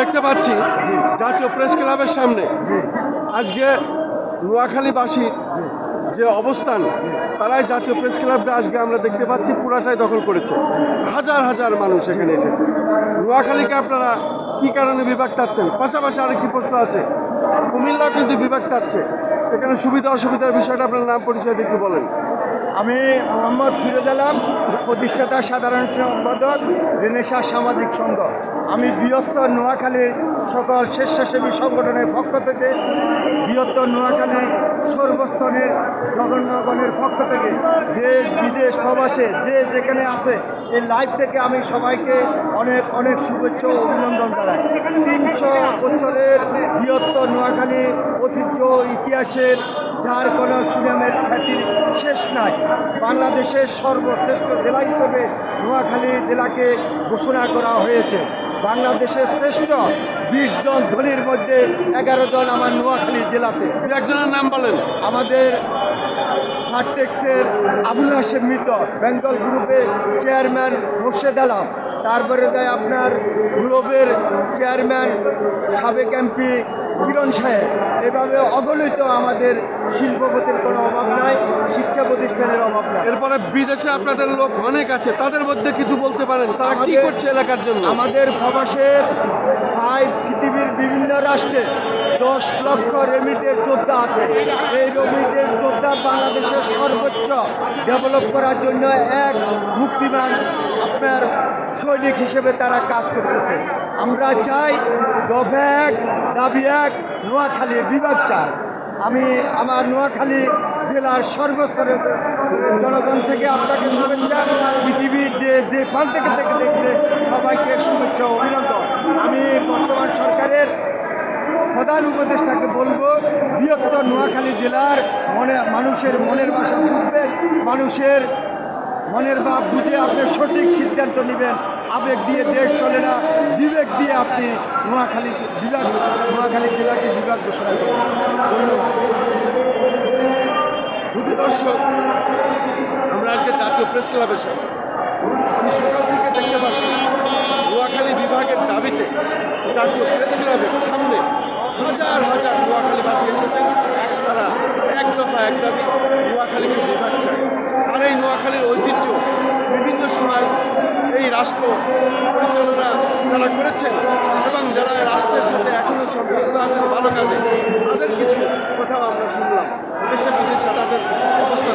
দেখতে পাচ্ছি জাতীয় প্রেস ক্লাবের সামনে। আজকে নোয়াখালীবাসীর যে অবস্থান, তারাই জাতীয় প্রেস ক্লাবটা আজকে আমরা দেখতে পাচ্ছি, পুরাটাই দখল করেছে। হাজার হাজার মানুষ এখানে এসেছে। নোয়াখালীকে আপনারা কি কারণে বিভাগ চাচ্ছেন? পাশাপাশি আরেকটি প্রশ্ন আছে। কুমিল্লা কিন্তু বিভাগ চাচ্ছে। এখানে সুবিধা অসুবিধার বিষয়টা আপনার নাম পরিচয় একটু বলেন। আমি মোহাম্মদ ফিরোজ আলম, প্রতিষ্ঠাতা সাধারণ সম্পাদক রেনেশা সামাজিক সংঘ। আমি বৃহত্তর নোয়াখালীর সকল স্বেচ্ছাসেবী সংগঠনের পক্ষ থেকে, বৃহত্তর নোয়াখালীর সর্বস্তরের জগন্নগণের পক্ষ থেকে, দেশ, বিদেশ, প্রবাসে যে যেখানে আছে, এই লাইভ থেকে আমি সবাইকে অনেক অনেক শুভেচ্ছা ও অভিনন্দন জানাই। তিনশো বছরের বৃহত্তর নোয়াখালী ঐতিহ্য, ইতিহাসের যার কোনো সুনামের খ্যাতির শেষ নাই। বাংলাদেশের সর্বশ্রেষ্ঠ জেলা হিসেবে নোয়াখালী জেলাকে ঘোষণা করা হয়েছে। বাংলাদেশের শ্রেষ্ঠ বিশ জন ধনীর মধ্যে এগারো জন আমার নোয়াখালী জেলাতে। একজনের নাম বলেন। আমাদের হারটেক্সের আবুল হাসেম মৃত বেঙ্গল গ্রুপের চেয়ারম্যান মোর্শেদ আলম। তারপরে যায় আপনার গ্লোবের চেয়ারম্যান সাবেক এমপি কিরণ সাহেব এভাবে অগণিত আমাদের শিল্পপতির কোনো অভাব নাই শিক্ষা প্রতিষ্ঠানের অভাব নাই। এরপরে বিদেশে আপনাদের লোক অনেক আছে তাদের মধ্যে কিছু বলতে পারেন তারা কি করছে এলাকার জন্য? আমাদের প্রবাসের ভাই পৃথিবীর বিভিন্ন রাষ্ট্রে দশ লক্ষ রেমিটের যোদ্ধা আছে। এই রেমিটের যোদ্ধা বাংলাদেশের সর্বোচ্চ ডেভেলপ করার জন্য এক মুক্তিমান আপনার সৈনিক হিসেবে তারা কাজ করতেছে। আমরা চাই দফে এক দাবি এক নোয়াখালী বিভাগ চাই। আমি আমার নোয়াখালী জেলার সর্বস্তরের জনগণ থেকে আপনাকে শুভেচ্ছা, পৃথিবীর যে যে প্রান্ত থেকে থেকে দেখছে, সবাইকে শুভেচ্ছা অভিনন্দন। আমি বর্তমান সরকারের প্রধান উপদেষ্টাকে বলব, বৃহত্তর নোয়াখালী জেলার মনে, মানুষের মনের ভাষা বুঝবেন, মানুষের মনের ভাব বুঝে আপনি সঠিক সিদ্ধান্ত নেবেন। আবেগ দিয়ে দেশ চলে না বিবেক দিয়ে আপনি নোয়াখালী বিভাগ নোয়াখালী জেলাকে বিভাগ ঘোষণা করবেন ধন্যবাদ। দর্শক আমরা আজকে জাতীয় প্রেস ক্লাবের সামনে। আমি সকাল থেকে দেখতে পাচ্ছি নোয়াখালী বিভাগের দাবিতে জাতীয় প্রেস ক্লাবের সামনে হাজার হাজার নোয়াখালীবাসী এসেছেন। তারা এক দফা এক দাবি নোয়াখালীকে বিভাগ চায়। আর এই নোয়াখালীর ঐতিহ্য রাষ্ট্র পরিচালনা যারা করেছেন এবং যারা রাষ্ট্রের সাথে এখনও সম্পৃক্ত আছেন ভালো কাজে, তাদের কিছু কথাও আমরা শুনলাম। দেশে বিদেশে তাদের অবস্থান